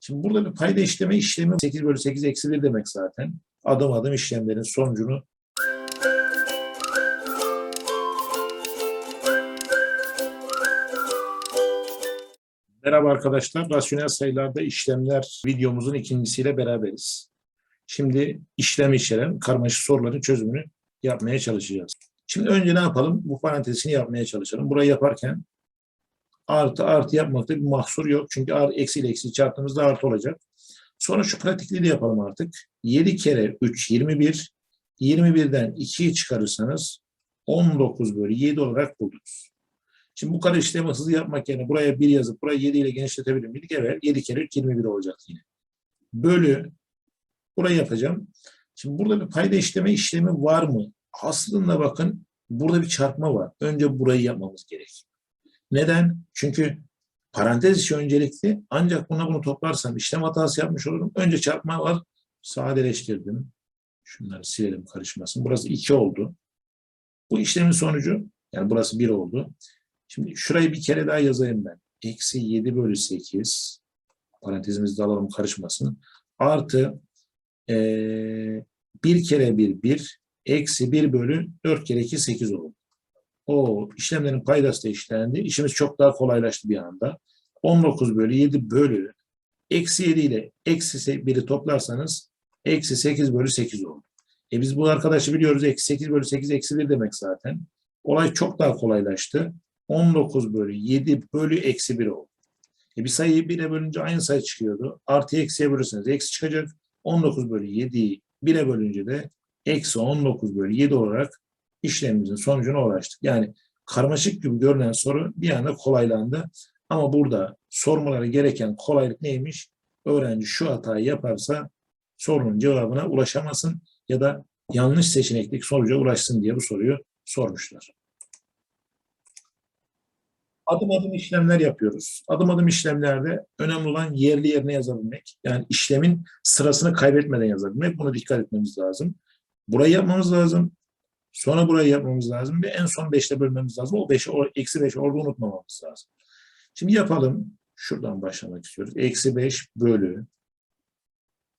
Şimdi burada bir payda işleme işlemi 8 bölü 8 eksi 1 demek zaten. Adım adım işlemlerin sonucunu Merhaba arkadaşlar. Rasyonel sayılarda işlemler videomuzun ikincisiyle beraberiz. Şimdi işlem içeren karmaşık soruların çözümünü yapmaya çalışacağız. Şimdi önce ne yapalım? Bu parantezini yapmaya çalışalım. Burayı yaparken artı artı yapmakta bir mahsur yok. Çünkü artı, eksi ile eksi çarptığımızda artı olacak. Sonra şu pratikliği de yapalım artık. 7 kere 3 21. 21'den 2'yi çıkarırsanız 19 bölü 7 olarak buldunuz. Şimdi bu kare işlemi hızlı yapmak yerine buraya 1 yazıp burayı 7 ile genişletebilir miydik? Evet. 7 kere 3 21 olacak yine. Bölü burayı yapacağım. Şimdi burada bir payda işleme işlemi var mı? Aslında bakın burada bir çarpma var. Önce burayı yapmamız gerek. Neden? Çünkü parantez işi öncelikli. Ancak buna bunu toplarsam işlem hatası yapmış olurum. Önce çarpma var. Sadeleştirdim. Şunları silelim karışmasın. Burası 2 oldu. Bu işlemin sonucu yani burası 1 oldu. Şimdi şurayı bir kere daha yazayım ben. Eksi 7 bölü 8 parantezimizde alalım karışmasın. Artı ee, 1 kere 1 1 eksi 1 bölü 4 kere 2 8 oldu. O işlemlerin paydası da işlendi. İşimiz çok daha kolaylaştı bir anda. 19 bölü 7 bölü eksi 7 ile eksi 1'i toplarsanız eksi 8 bölü 8 oldu. E biz bu arkadaşı biliyoruz. Eksi 8 bölü 8 eksi 1 demek zaten. Olay çok daha kolaylaştı. 19 bölü 7 bölü eksi 1 oldu. E bir sayıyı 1'e bölünce aynı sayı çıkıyordu. Artı eksiye bölürseniz eksi çıkacak. 19 bölü 7'yi 1'e bölünce de eksi 19 bölü 7 olarak işlemimizin sonucuna ulaştık. Yani karmaşık gibi görünen soru bir anda kolaylandı. Ama burada sormaları gereken kolaylık neymiş? Öğrenci şu hatayı yaparsa sorunun cevabına ulaşamasın ya da yanlış seçeneklik sonuca ulaşsın diye bu soruyu sormuşlar. Adım adım işlemler yapıyoruz. Adım adım işlemlerde önemli olan yerli yerine yazabilmek. Yani işlemin sırasını kaybetmeden yazabilmek. Buna dikkat etmemiz lazım. Burayı yapmamız lazım. Sonra burayı yapmamız lazım ve en son 5'te bölmemiz lazım. O 5'i, eksi 5'i orada unutmamamız lazım. Şimdi yapalım. Şuradan başlamak istiyoruz. Eksi 5 bölü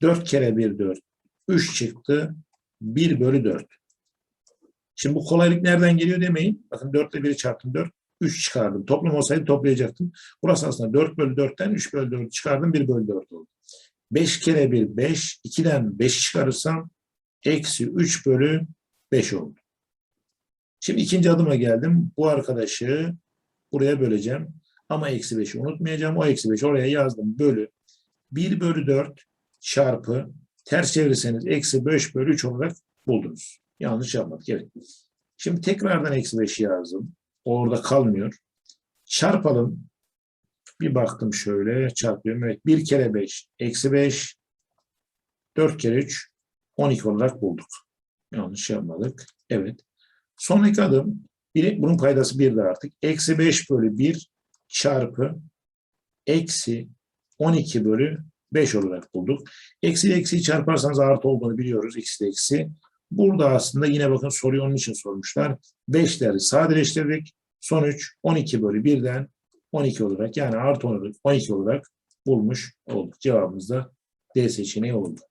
4 kere 1 4. 3 çıktı. 1 bölü 4. Şimdi bu kolaylık nereden geliyor demeyin. Bakın 4 ile 1'i çarptım 4. 3 çıkardım. Toplam olsaydı toplayacaktım. Burası aslında 4 bölü 4'ten 3 bölü 4 çıkardım. 1 bölü 4 oldu. 5 kere 1 5. 2'den 5 çıkarırsam eksi 3 bölü 5 oldu. Şimdi ikinci adıma geldim. Bu arkadaşı buraya böleceğim. Ama eksi 5'i unutmayacağım. O eksi 5'i oraya yazdım. Bölü 1 bölü 4 çarpı ters çevirirseniz eksi 5 bölü 3 olarak buldunuz. Yanlış yapmadık. Evet. Şimdi tekrardan eksi 5'i yazdım. Orada kalmıyor. Çarpalım. Bir baktım şöyle çarpıyorum. Evet 1 kere 5 eksi 5 4 kere 3 12 olarak bulduk. Yanlış yapmadık. Evet. Sonraki adım bir, bunun paydası 1'dir artık. Eksi 5 bölü 1 çarpı eksi 12 bölü 5 olarak bulduk. Eksi eksiyi çarparsanız artı olduğunu biliyoruz. Eksi eksi. Burada aslında yine bakın soruyu onun için sormuşlar. 5'leri sadeleştirdik. Sonuç 12 bölü 1'den 12 olarak yani artı 12 olarak bulmuş olduk. Cevabımız da D seçeneği oldu.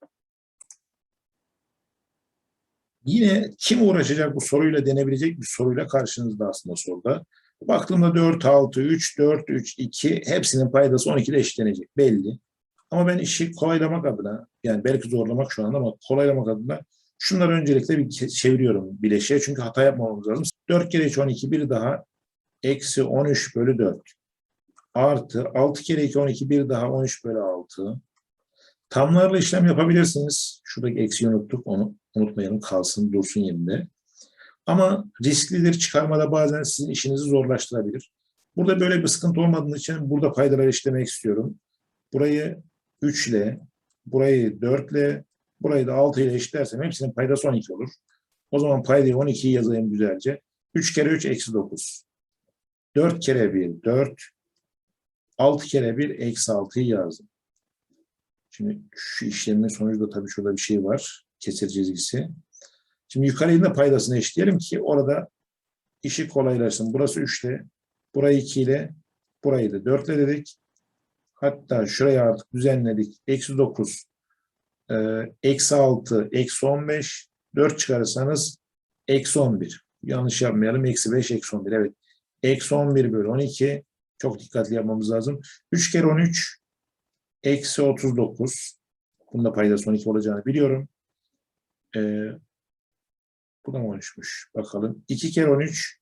Yine kim uğraşacak bu soruyla denebilecek bir soruyla karşınızda aslında soruda. Baktığımda 4, 6, 3, 4, 3, 2 hepsinin paydası 12 ile eşitlenecek belli. Ama ben işi kolaylamak adına yani belki zorlamak şu anda ama kolaylamak adına şunları öncelikle bir çeviriyorum bileşiğe çünkü hata yapmamamız lazım. 4 kere 3 12 bir daha eksi 13 bölü 4 artı 6 kere 2 12 bir daha 13 bölü 6 Tamlarla işlem yapabilirsiniz. Şuradaki eksiği unuttuk. Onu unutmayalım. Kalsın, dursun yerinde. Ama risklidir. Çıkarmada bazen sizin işinizi zorlaştırabilir. Burada böyle bir sıkıntı olmadığı için burada paydalar işlemek istiyorum. Burayı 3 ile, burayı 4 ile, burayı da 6 ile eşitlersem hepsinin paydası 12 olur. O zaman paydayı 12'yi yazayım güzelce. 3 kere 3 eksi 9. 4 kere 1 4. 6 kere 1 eksi 6'yı yazdım. Şimdi şu işlemin sonucunda tabii şurada bir şey var. Kesir çizgisi. Şimdi yukarıyı da paydasını eşitleyelim ki orada işi kolaylaşsın. Burası 3 ile, burayı 2 ile, burayı da 4 ile dedik. Hatta şuraya artık düzenledik. Eksi 9, e, eksi 6, eksi 15, 4 çıkarırsanız eksi 11. Yanlış yapmayalım. Eksi 5, eksi 11. Evet. Eksi 11 bölü 12. Çok dikkatli yapmamız lazım. 3 kere 13, eksi 39. Bunda paydası 12 olacağını biliyorum. E, bu da mı 13'müş? Bakalım. 2 kere 13,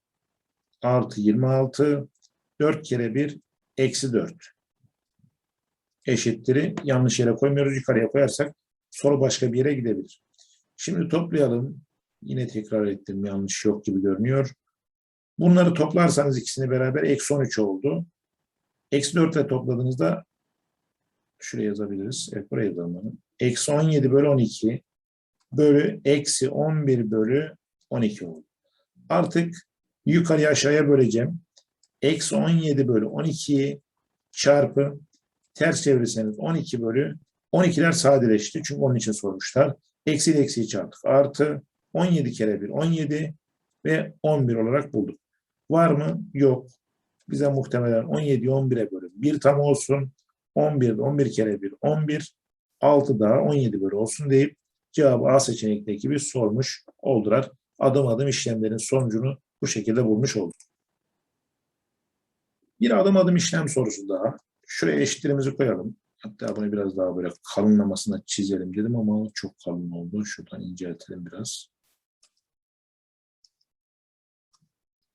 artı 26. 4 kere 1, eksi 4 eşittir'i yanlış yere koymuyoruz. Yukarıya koyarsak soru başka bir yere gidebilir. Şimdi toplayalım. Yine tekrar ettim. Yanlış yok gibi görünüyor. Bunları toplarsanız ikisini beraber eksi 13 oldu. Eksi 4 ile topladığınızda şuraya yazabiliriz. Evet buraya yazalım. Eksi 17 bölü 12 bölü eksi 11 bölü 12 oldu. Artık yukarıya aşağıya böleceğim. Eksi 17 bölü 12 çarpı ters çevirirseniz 12 bölü 12'ler sadeleşti. Çünkü onun için sormuşlar. Eksi ile eksiyi çarptık. Artı 17 kere 1 17 ve 11 olarak bulduk. Var mı? Yok. Bize muhtemelen 17'yi 11'e bölün. 1 tam olsun. 11 11 kere 1 11 6 daha 17 bölü olsun deyip cevabı A seçenekteki gibi sormuş oldular. Adım adım işlemlerin sonucunu bu şekilde bulmuş olduk. Bir adım adım işlem sorusu daha. Şuraya eşitlerimizi koyalım. Hatta bunu biraz daha böyle kalınlamasına çizelim dedim ama çok kalın oldu. Şuradan inceltelim biraz.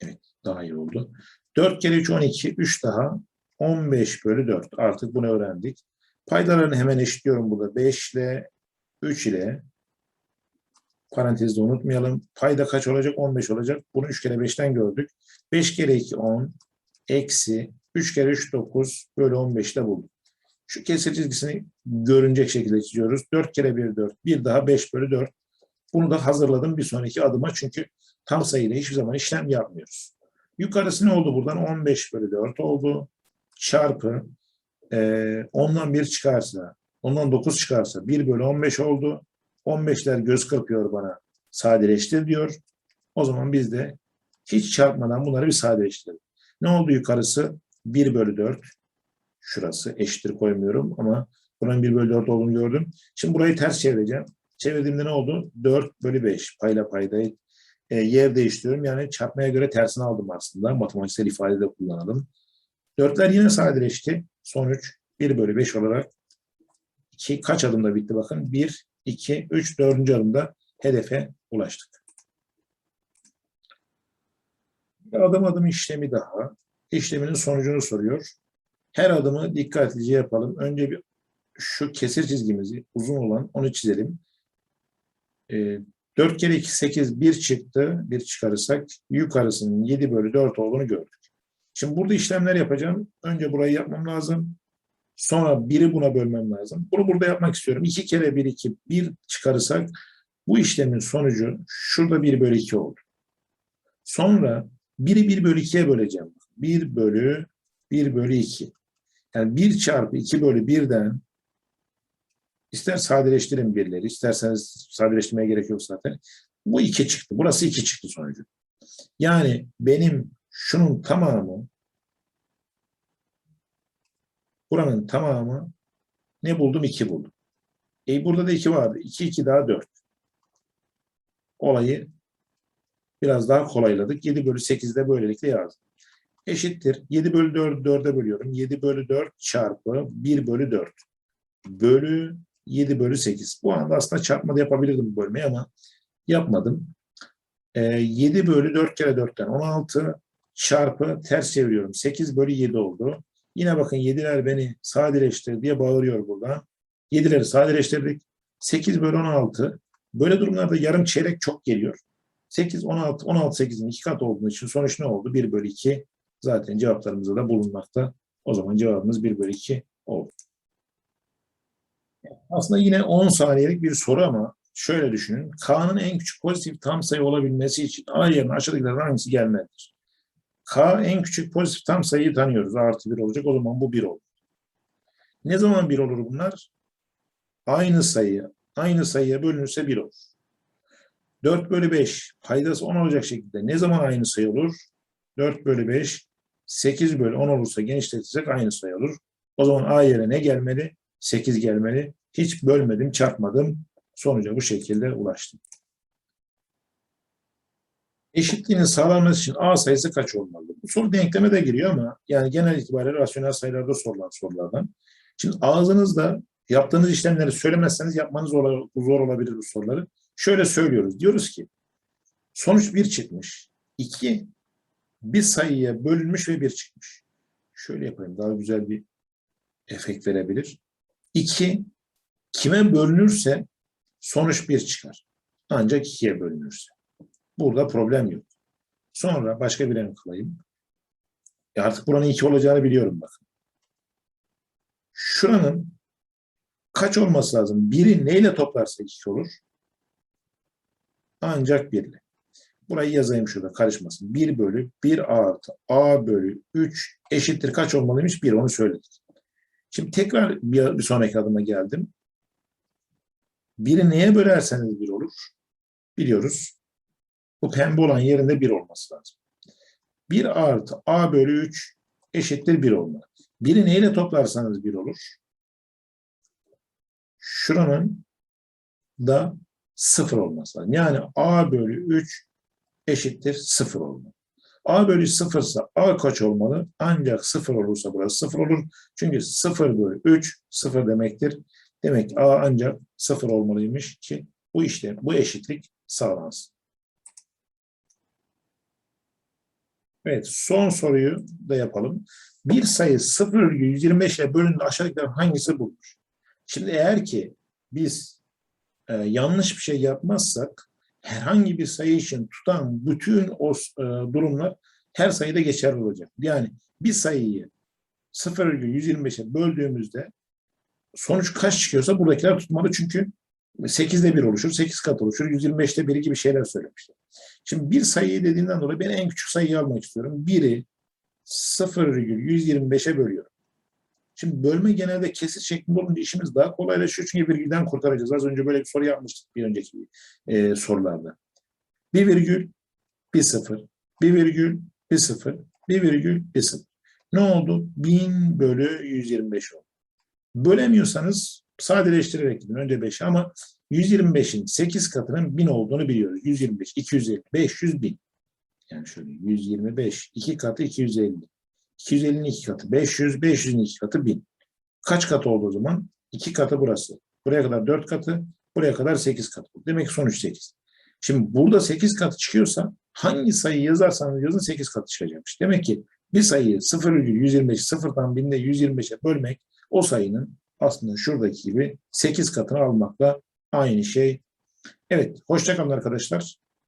Evet, daha iyi oldu. 4 kere 3 12, 3 daha 15 bölü 4. Artık bunu öğrendik. Paydalarını hemen eşitliyorum burada. 5 ile 3 ile parantezde unutmayalım. Payda kaç olacak? 15 olacak. Bunu 3 kere 5'ten gördük. 5 kere 2 10 eksi 3 kere 3 9 bölü 15 ile bulduk. Şu kesir çizgisini görünecek şekilde çiziyoruz. 4 kere 1 4. Bir daha 5 bölü 4. Bunu da hazırladım bir sonraki adıma çünkü tam sayıyla hiçbir zaman işlem yapmıyoruz. Yukarısı ne oldu buradan? 15 bölü 4 oldu. Çarpı e, 10'dan 1 çıkarsa, ondan 9 çıkarsa 1 bölü 15 oldu. 15'ler göz kırpıyor bana. Sadeleştir diyor. O zaman biz de hiç çarpmadan bunları bir sadeleştirelim. Ne oldu yukarısı? 1 bölü 4. Şurası eşittir koymuyorum ama buranın 1 bölü 4 olduğunu gördüm. Şimdi burayı ters çevireceğim. Çevirdiğimde ne oldu? 4 bölü 5. Payla paydayı e, yer değiştiriyorum. Yani çarpmaya göre tersini aldım aslında. Matematiksel ifadede kullanalım. Dörtler yine sadeleşti. Sonuç 1 bölü 5 olarak 2 kaç adımda bitti bakın. 1, 2, 3, 4. adımda hedefe ulaştık. Bir adım adım işlemi daha. İşleminin sonucunu soruyor. Her adımı dikkatlice yapalım. Önce bir şu kesir çizgimizi uzun olan onu çizelim. E, 4 kere 2 8 1 çıktı. 1 çıkarırsak yukarısının 7 bölü 4 olduğunu gördük. Şimdi burada işlemler yapacağım. Önce burayı yapmam lazım. Sonra 1'i buna bölmem lazım. Bunu burada yapmak istiyorum. 2 kere 1 2 1 çıkarırsak bu işlemin sonucu şurada 1 bölü 2 oldu. Sonra 1'i 1 bölü 2'ye böleceğim. 1 bölü 1 bölü 2. Yani 1 çarpı 2 bölü 1'den ister sadeleştirin birleri, isterseniz sadeleştirmeye gerek yok zaten. Bu 2 çıktı. Burası 2 çıktı sonucu. Yani benim şunun tamamı buranın tamamı ne buldum? 2 buldum. E burada da 2 vardı. 2, 2 daha 4. Olayı biraz daha kolayladık. 7 bölü 8'de böylelikle yazdım. Eşittir. 7 bölü 4'ü 4'e bölüyorum. 7 bölü 4 çarpı 1 bölü 4 bölü 7 bölü 8. Bu anda aslında çarpmada yapabilirdim bu bölmeyi ama yapmadım. E, 7 bölü 4 kere 4'ten 16 çarpı ters çeviriyorum. 8 bölü 7 oldu. Yine bakın 7'ler beni sadeleştir diye bağırıyor burada. 7'leri sadeleştirdik. 8 bölü 16. Böyle durumlarda yarım çeyrek çok geliyor. 8, 16, 16, 8'in iki kat olduğu için sonuç ne oldu? 1 bölü 2 zaten cevaplarımızda da bulunmakta. O zaman cevabımız 1 bölü 2 oldu. Aslında yine 10 saniyelik bir soru ama şöyle düşünün. K'nın en küçük pozitif tam sayı olabilmesi için A yerine aşağıdakilerden hangisi gelmelidir? K en küçük pozitif tam sayıyı tanıyoruz. Artı 1 olacak. O zaman bu 1 olur. Ne zaman 1 olur bunlar? Aynı sayı. Aynı sayıya bölünürse 1 olur. 4 bölü 5 paydası 10 olacak şekilde ne zaman aynı sayı olur? 4 bölü 5 8 bölü 10 olursa genişletirsek aynı sayı olur. O zaman A yerine ne gelmeli? 8 gelmeli. Hiç bölmedim, çarpmadım. Sonuca bu şekilde ulaştım. Eşitliğinin sağlanması için A sayısı kaç olmalı? Bu soru denkleme de giriyor ama yani genel itibariyle rasyonel sayılarda sorulan sorulardan. Şimdi ağzınızda yaptığınız işlemleri söylemezseniz yapmanız zor, olabilir bu soruları. Şöyle söylüyoruz. Diyoruz ki sonuç 1 çıkmış. 2 bir sayıya bölünmüş ve 1 çıkmış. Şöyle yapayım daha güzel bir efekt verebilir. 2 kime bölünürse sonuç 1 çıkar. Ancak 2'ye bölünürse. Burada problem yok. Sonra başka bir renk kılayım. E artık buranın 2 olacağını biliyorum bakın. Şuranın kaç olması lazım? Biri neyle toplarsa 2 olur? Ancak 1 ile. Burayı yazayım şurada karışmasın. 1 bölü 1 artı a bölü 3 eşittir kaç olmalıymış? 1 onu söyledik. Şimdi tekrar bir, bir sonraki adıma geldim. 1'i neye bölerseniz 1 olur? Biliyoruz. Bu pembe olan yerinde 1 olması lazım. 1 artı a bölü 3 eşittir 1 olmalı. 1'i neyle toplarsanız 1 olur? Şuranın da 0 olması lazım. Yani a bölü 3 eşittir 0 olmalı. A bölü 0 ise A kaç olmalı? Ancak 0 olursa burası 0 olur. Çünkü 0 bölü 3 0 demektir. Demek ki A ancak 0 olmalıymış ki bu işte bu eşitlik sağlansın. Evet son soruyu da yapalım. Bir sayı 0,125 ile bölündüğünde aşağıdakilerden hangisi bulunur? Şimdi eğer ki biz e, yanlış bir şey yapmazsak herhangi bir sayı için tutan bütün o e, durumlar her sayıda geçerli olacak. Yani bir sayıyı 0,125'e böldüğümüzde sonuç kaç çıkıyorsa buradakiler tutmalı çünkü 8'de 1 oluşur, 8 kat oluşur, 125'te 1 gibi şeyler söylemişler. Şimdi bir sayıyı dediğinden dolayı ben en küçük sayıyı almak istiyorum. 1'i 0,125'e bölüyorum. Şimdi bölme genelde kesit şeklinde olunca işimiz daha kolaylaşıyor çünkü virgülden kurtaracağız. Az önce böyle bir soru yapmıştık bir önceki e, sorularda. Bir virgül, bir sıfır, bir virgül, bir sıfır, bir virgül, bir sıfır. Ne oldu? 1000 bölü 125 oldu. Bölemiyorsanız sadeleştirerek gidin. Önce 5 ama 125'in 8 katının 1000 olduğunu biliyoruz. 125, 250, 500, 1000. Yani şöyle 125, 2 katı 250. 250'nin 2 katı 500, 500'ün 2 katı 1000. Kaç katı oldu o zaman? 2 katı burası. Buraya kadar 4 katı, buraya kadar 8 katı. Demek ki sonuç 8. Şimdi burada 8 katı çıkıyorsa hangi sayıyı yazarsanız yazın 8 katı çıkacakmış. Demek ki bir sayıyı 0,125 sıfırdan 1000'de 125'e bölmek o sayının aslında şuradaki gibi 8 katını almakla aynı şey. Evet, hoşçakalın arkadaşlar.